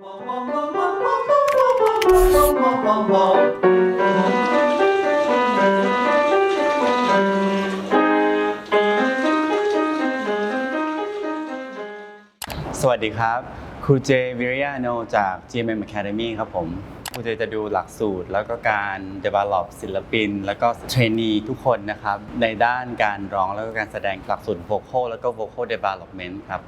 สวัสดีครับ ครูเจวิริยาโนจาก GMM Academy ครับผม เจะจะดูหลักสูตร แล้วก็การ develop ศิลปิน แล้วก็เทรนนีทุกคนนะครับ ในด้านการร้องแล้วก็การแสดงหลักสูตร vocal แล้วก็ vocal development ครับ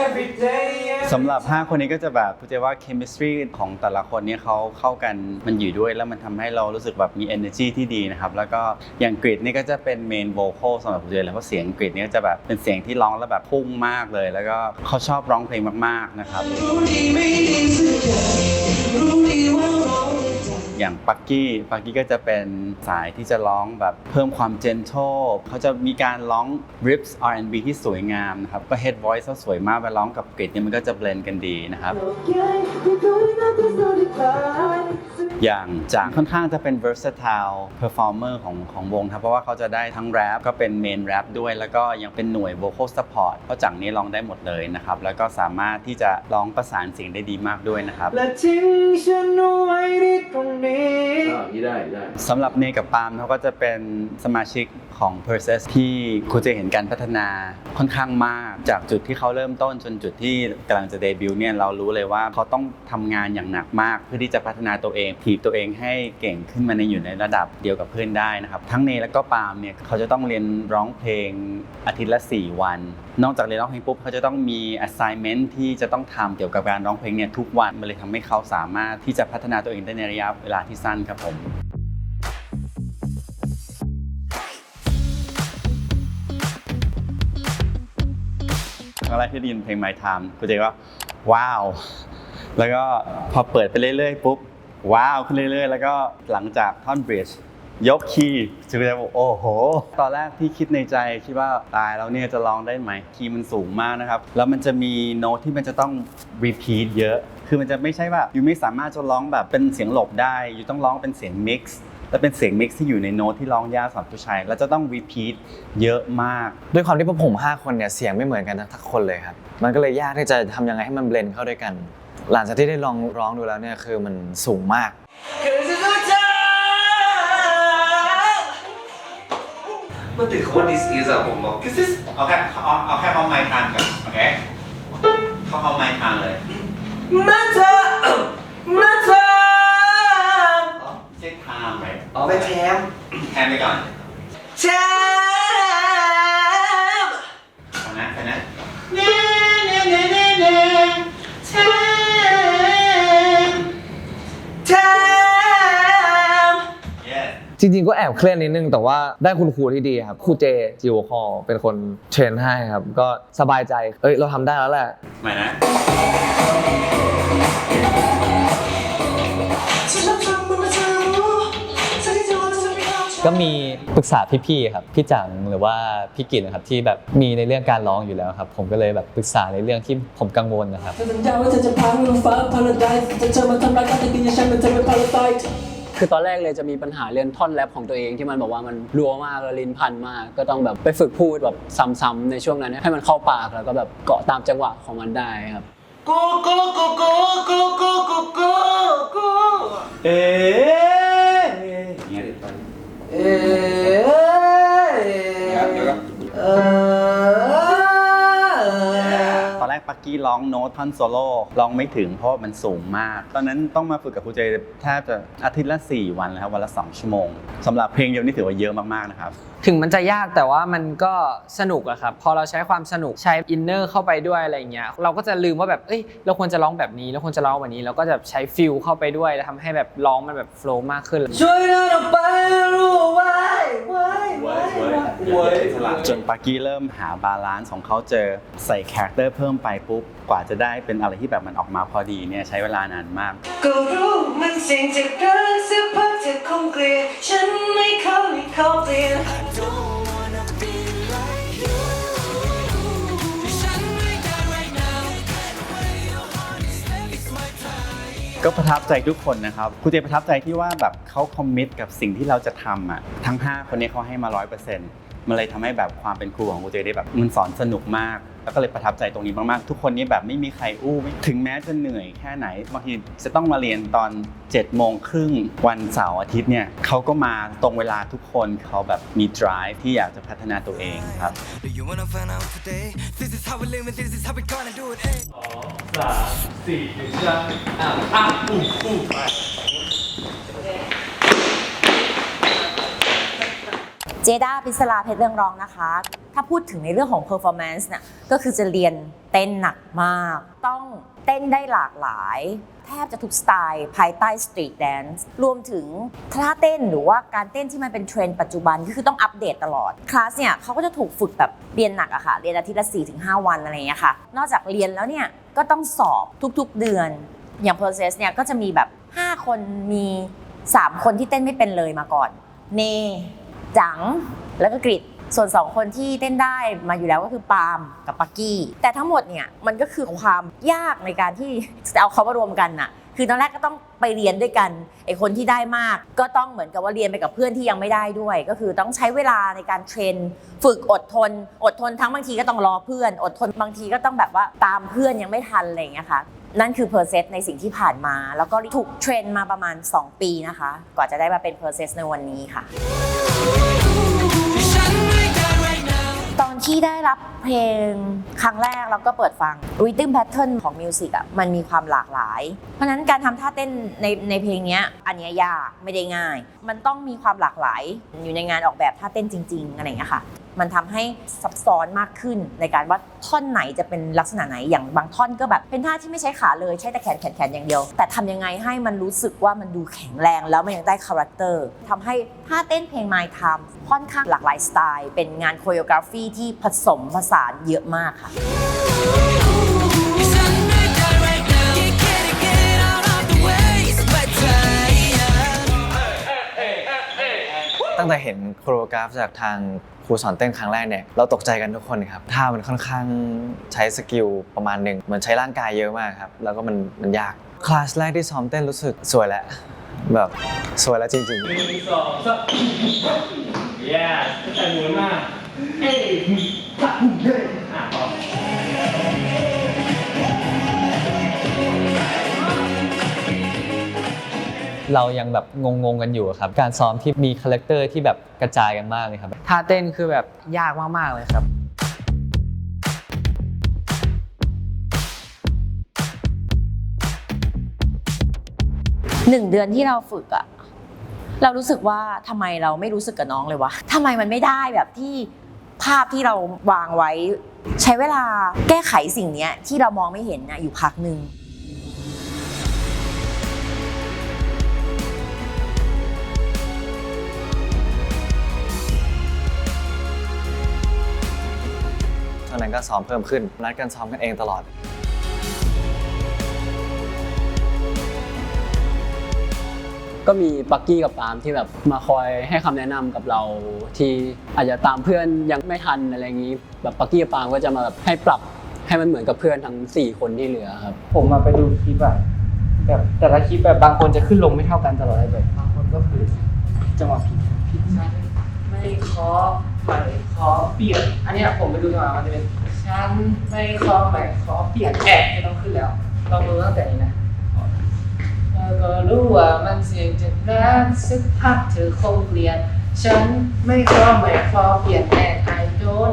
Every day สำหรับ 5 คนนี้ก็จะแบบพูดว่า chemistry ของแต่ละคนเนี่ยเขาเข้ากันมันอยู่ด้วย แล้วมันทำให้เรารู้สึกแบบมี energy ที่ดีนะครับ แล้วก็อย่างกรีดนี่ก็จะเป็น main vocal สำหรับพูดใจเลยเพราะเสียงกรีดนี่ก็จะแบบเป็นเสียงที่ร้องแล้วแบบพุ่งมากเลย แล้วก็เขาชอบร้องเพลงมาก ๆนะครับ อย่างปักกี้ปักกี้ก็จะเป็นสายที่จะร้องแบบเพิ่มความ gentle เขาจะมีการร้อง rips R&B ที่สวยงามนะครับ ก็ head voice เขาสวยมากไปร้องกับกริดเนี่ยมันก็จะ blend กันดีนะครับ อย่างจากค่อนข้างจะเป็น versatile performer ของของวงครับเพราะว่าเขาจะได้ทั้งแรปก็เป็น main rap ด้วย แล้วก็ยังเป็นหน่วย vocal support เพราะจากนี้ร้องได้หมดเลยนะครับ แล้วก็สามารถที่จะร้องประสานเสียงได้ดีมากด้วยนะครับและทิ้งฉันไว้ที่ตรงนี้ me. นี่ได้ได้ สำหรับเนกับปาล์มเขาก็จะเป็นสมาชิกของ p e r s e s ที่คุณจะเห็นการพัฒนาค่อนข้างมากจากจุดที่เขาเริ่มต้นจนจุดที่กำลังจะเดบิวต์เนี่ยเรารู้เลยว่าเขาต้องทำงานอย่างหนักมาก เพื่อที่จะพัฒนาตัวเองถีบตัวเองให้เก่งขึ้นมาในอยู่ในระดับเดียวกับเพื่อนได้นะครับ ทั้งเนและก็ปาล์มเนี่ยเขาจะต้องเรียนร้องเพลงอาทิตย์ละ 4 วัน นอกจากเรียนร้องเพลงปุ๊บเขาจะต้องมี assignment ที่จะต้องทำเกี่ยวกับการร้องเพลงเนี่ยทุกวันมันเลยทำให้เขาสามารถที่จะพัฒนาตัวเองได้ในระยะเวลาที่สั้นครับผม แรกที่ได้ยินเพลง My Time กูเจก็ว้าว แล้วก็พอเปิดไปเรื่อยๆปุ๊บว้าวขึ้นเรื่อย ๆ แล้วก็หลังจากท่อนบริดจ์ยกคีย์จูเจบอกโอ้โห ตอนแรกที่คิดในใจคิดว่าตายแล้วเนี่ยจะร้องได้ไหมคีย์มันสูงมากนะครับ แล้วมันจะมีโน้ตที่มันจะต้อง repeat เยอะ คือมันจะไม่ใช่ว่าอยู่ไม่สามารถจะร้องแบบเป็นเสียงหลบได้ อยู่ต้องร้องเป็นเสียง mix และเป็นเสียง mix ที่อยู่ในโน้ตที่ร้องยากสำหรับผู้ชายแล้วจะต้อง repeat เยอะมาก ด้วยความที่พวกผม 5 คนเนี่ยเสียงไม่เหมือนกันทั้งคนเลยครับ มันก็เลยยากที่จะทำยังไงให้มันเบลนด์เข้าด้วยกัน หลังจากที่ได้ลองร้องดูแล้วเนี่ยคือมันสูงมาก Cause it's my time มันติดคำว่า this is อะผมบอกคือ this เอาแค่เอาเอาแค่เขาไมค์ทานก่อนโอเคเขาเอาไมค์ทานเลย My time My time เช็คไท ม์ไปเอาไปแทมแทนไปก่อน Time ฟังนะฟังนะ Time Time yes จริงๆก็แอบเครียดนิดนึง แต่ว่าได้คุณครูที่ดีครับครูเจจิวคอเป็นคนเทรนให้ครับ ก็สบายใจ เอ้ย เราทำได้แล้วแหละ ใหม่นะ ก็มีปรึกษาพี่ๆครับพี่จังหรือว่าพี่กิตนะครับที่แบบมีในเรื่องการร้องอยู่แล้วครับ ผมก็เลยแบบปรึกษาในเรื่องที่ผมกังวลนะครับ เธอสัญญาว่าเธอจะพาให้เราฟ้า paradise แต่เธอมาทำร้ายกันแต่กินยาฉันมันจะเป็น parasite คือตอนแรกเลยจะมีปัญหาเรื่องท่อนแรปของตัวเองที่มันบอกว่ามันรัวมากแล้วลิ้นพันมาก ก็ต้องแบบไปฝึกพูดแบบซ้ำๆในช่วงนั้นให้มันเข้าปากแล้วก็แบบเกาะตามจังหวะของมันได้ครับ กูกูกูกูกูกูกูกูกูเอ๊ะอย่างเงี้ย เอ๊ะเดี๋ยวครับ กปักกี้ร้องโน้ตท่อนโซโล่ร้องไม่ถึงเพราะว่ามันสูงมาก ตอนนั้นต้องมาฝึกกับครูเจแทบจะอาทิตย์ละ 4 วันแล้วครับวันละ 2 ชั่วโมงสำหรับเพลงเดียวนี่ถือว่าเยอะมากๆนะครับ ถึงมันจะยากแต่ว่ามันก็สนุกอะครับ พอเราใช้ความสนุกใช้อินเนอร์เข้าไปด้วยอะไรเงี้ยเราก็จะลืมว่าแบบเอ้ยเราควรจะร้องแบบนี้เราควรจะร้องแบบนี้เราก็จะใช้ฟิลเข้าไปด้วยแล้วทำให้แบบร้องมันแบบโฟล์มากขึ้นช่วยเดินออกไปรู้ไว้ไว้ไว้ไว้จนปักกี้เริ่มหาบาลานซ์ของเขาเจอใส่คาแรคเตอร์เพิ่มไปปุ๊บกว่าจะได้เป็นอะไรที่แบบมันออกมาพอดีเนี่ยใช้เวลานานมาก ก็รู้มันสิ่งที่เกิดสักพักจะคงเกลียดฉันไม่เข้าไม่เข้าเปลี่ยนพก็ประทับใจทุกคนนะครับครูเจประทับใจที่ว่าแบบเขาคอมมิตกับสิ่งที่เราจะทำอะทั้ง 5 คนนี้เขาให้มา 100% มันเลยทำให้แบบความเป็นครูของครูเจได้แบบมันสอนสนุกมาก แล้วก็เลยประทับใจตรงนี้มากๆ ทุกคนนี้แบบไม่มีใครอู้ไม่ถึงแม้จะเหนื่อยแค่ไหนบางทีจะต้องมาเรียนตอน7จ็ดโมงครึ่งวันเสาร์อาทิตย์เนี่ยเขาก็มาตรงเวลาทุกคนเขาแบบมี drive ที่อยากจะพัฒนาตัวเองครับ Do you wanna find out today? This is how we live and this is how we gonna do it. Hey. สามสี่หนึ่งจ้าอะอะอู้อู้ไป จด้าพิศลาเพชรเรืองรองนะคะ ถ้าพูดถึงในเรื่องของ performance เนี่ยก็คือจะเรียนเต้นหนักมาก ต้องเต้นได้หลากหลาย แทบจะทุกสไตล์ภายใต้ street dance รวมถึงท่าเต้นหรือว่าการเต้นที่มันเป็นเทรนด์ปัจจุบันก็คือต้องอัปเดตตลอด คลาสเนี่ยเขาก็จะถูกฝึกแบบเรียนหนักอะค่ะ เรียนอาทิตย์ละ 4-5 วันอะไรอย่างเงี้ยค่ะ นอกจากเรียนแล้วเนี่ยก็ต้องสอบทุกๆเดือน อย่าง process เนี่ยก็จะมีแบบ 5 คนมี 3 คนที่เต้นไม่เป็นเลยมาก่อน เน จังแล้วก็กริดส่วน 2 คนที่เต้นได้มาอยู่แล้วก็คือปาล์มกับปักกี้ แต่ทั้งหมดเนี่ยมันก็คือความยากในการที่จะเอาเขามารวมกันน่ะ คือตอนแรกก็ต้องไปเรียนด้วยกันไอคนที่ได้มาก ก็ต้องเหมือนกับว่าเรียนไปกับเพื่อนที่ยังไม่ได้ด้วย ก็คือต้องใช้เวลาในการเทรน ฝึกอดทน อดทนทั้งบางทีก็ต้องรอเพื่อน อดทนบางทีก็ต้องแบบว่าตามเพื่อนยังไม่ทันอะไรอย่างเงี้ยค่ะ นั่นคือเพอร์เซสในสิ่งที่ผ่านมา แล้วก็ถูกเทรนมาประมาณ 2 ปีนะคะ กว่าจะได้มาเป็นเพอร์เซสในวันนี้ค่ะ ตอนที่ได้รับเพลงครั้งแรกเราก็เปิดฟัง rhythm pattern ของมิวสิกอะมันมีความหลากหลาย เพราะฉะนั้นการทำท่าเต้นในในเพลงนี้อันเนี้ยยากไม่ได้ง่าย มันต้องมีความหลากหลาย อยู่ในงานออกแบบท่าเต้นจริง ๆ อะไรอย่างเงี้ยค่ะ มันทำให้ซับซ้อนมากขึ้นในการว่าท่อนไหนจะเป็นลักษณะไหนอย่างบางท่อนก็แบบ เป็นท่าที่ไม่ใช้ขาเลยใช้แต่แขนแขนแขนอย่างเดียว แต่ทำยังไงให้มันรู้สึกว่ามันดูแข็งแรงแล้วมันยังได้คาแรคเตอร์ทำให้ท่าเต้นเพลง My Time ค่อนข้างหลากหลายสไตล์ เป็นงานโคโรกราฟีที่ผสมผสานเยอะมากค่ะ ตั้งแต่เห็นโคโรกราฟจากทางครูสอนเต้นครั้งแรกเนี่ยเราตกใจกันทุกคนครับท่ามันค่อนข้างใช้สกิลประมาณหนึ่งเหมือนใช้ร่างกายเยอะมากครับ แล้วก็มันมันยากคลาสแรกที่ซ้อมเต้นรู้สึกสวยแล้วแบบสวยแล้วจริงหนึ่งสองสาม yes แต่หมุนมาเอ้ยตัดเฮ้ยอะ เรายังแบบงงๆกันอยู่อะครับ การซ้อมที่มีคาแรคเตอร์ที่แบบกระจายกันมากเลยครับ ท่าเต้นคือแบบยากมากๆเลยครับ หนึ่งเดือนที่เราฝึกอะเรารู้สึกว่าทำไมเราไม่รู้สึกกับน้องเลยวะทำไมมันไม่ได้แบบที่ภาพที่เราวางไว้ ใช้เวลาแก้ไขสิ่งเนี้ยที่เรามองไม่เห็นนะอยู่พักหนึ่ง นั้นก็ซ้อมเพิ่มขึ้น นัดกันซ้อมกันเองตลอด ก็มีปักกี้กับปาล์มที่แบบมาคอยให้คำแนะนำกับเราที่อาจจะตามเพื่อนยังไม่ทันอะไรอย่างนี้ แบบปักกี้กับปาล์มก็จะมาแบบให้ปรับให้มันเหมือนกับเพื่อนทั้ง4คนที่เหลือครับ ผมมาไปดูคลิปอะแบบแต่ละคลิปแบบบางคนจะขึ้นลงไม่เท่ากันตลอดเลยแบบบางคนก็คือจังหวะผิดผิดชั้นไม่ขอไม่ขอเปลี่ยนอันเนี้ยผมไปดูจังหวะมันจะเป็น ชั้นไม่ขอไม่ขอเปลี่ยนแอบไม่ต้องขึ้นแล้วลองดูตั้งแต่นี้นะแล้วก็รู้ว่ามันเสียงจากนั้นสักพักเธอคงเปลี่ยน ฉันไม่ขอไม่ขอเปลี่ยนแอนไอโดน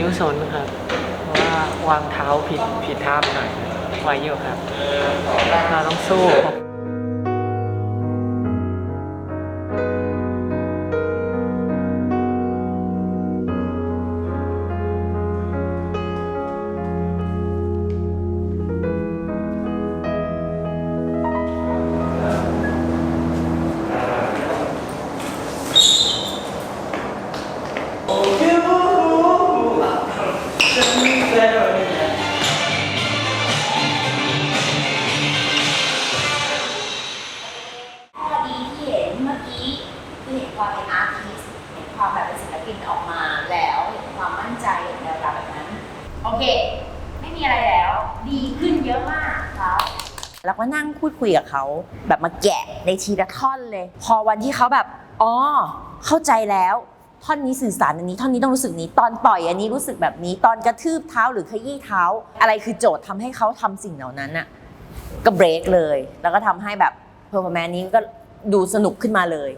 นิ้วสนครับ ว่าวางเท้าผิดผิดท่าไปหน่อยไวอยู่ครับ เราต้องสู้ โอเค ไม่มีอะไรแล้ว ดีขึ้นเยอะมากครับแล้วก็นั่งพูดคุยกับเขาแบบมาแกะในทีละท่อนเลย พอวันที่เขาแบบอ๋อเข้าใจแล้ว ท่อนนี้สื่อสารอันนี้ ท่อนนี้ต้องรู้สึกนี้ ตอนปล่อยอันนี้รู้สึกแบบนี้ ตอนกระทืบเท้าหรือขยี้เท้า อะไรคือโจทย์ทำให้เขาทำสิ่งเหล่านั้นน่ะก็เบรกเลย แล้วก็ทำให้แบบเพอร์ฟอร์แมนนี้ก็ดูสนุกขึ้นมาเลย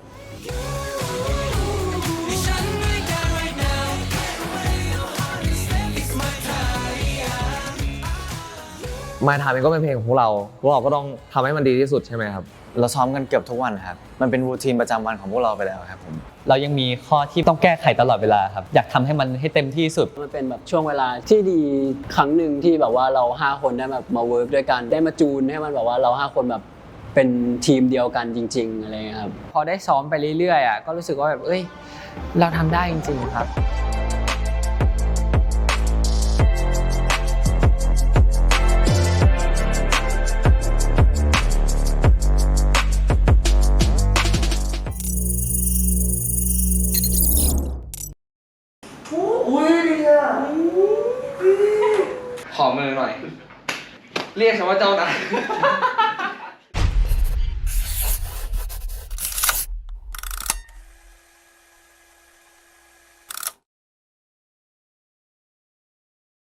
มาทำเองก็เป็นเพลงของพวกเราพวกเราก็ต้องทำให้มันดีที่สุดใช่ไหมครับ เราซ้อมกันเกือบทุกวันครับ มันเป็นรูทีนประจำวันของพวกเราไปแล้วครับผม เรายังมีข้อที่ต้องแก้ไขตลอดเวลาครับ อยากทำให้มันให้เต็มที่สุด มันเป็นแบบช่วงเวลาที่ดีครั้งหนึ่งที่แบบว่าเราห้าคนได้แบบมาเวิร์กด้วยกันได้มาจูนให้มันแบบว่าเราห้าคนแบบเป็นทีมเดียวกันจริง ๆ อะไรเงี้ยครับ พอได้ซ้อมไปเรื่อยๆอะก็รู้สึกว่าแบบเอ้ย เราทำได้จริง ๆ ครับ ขอมื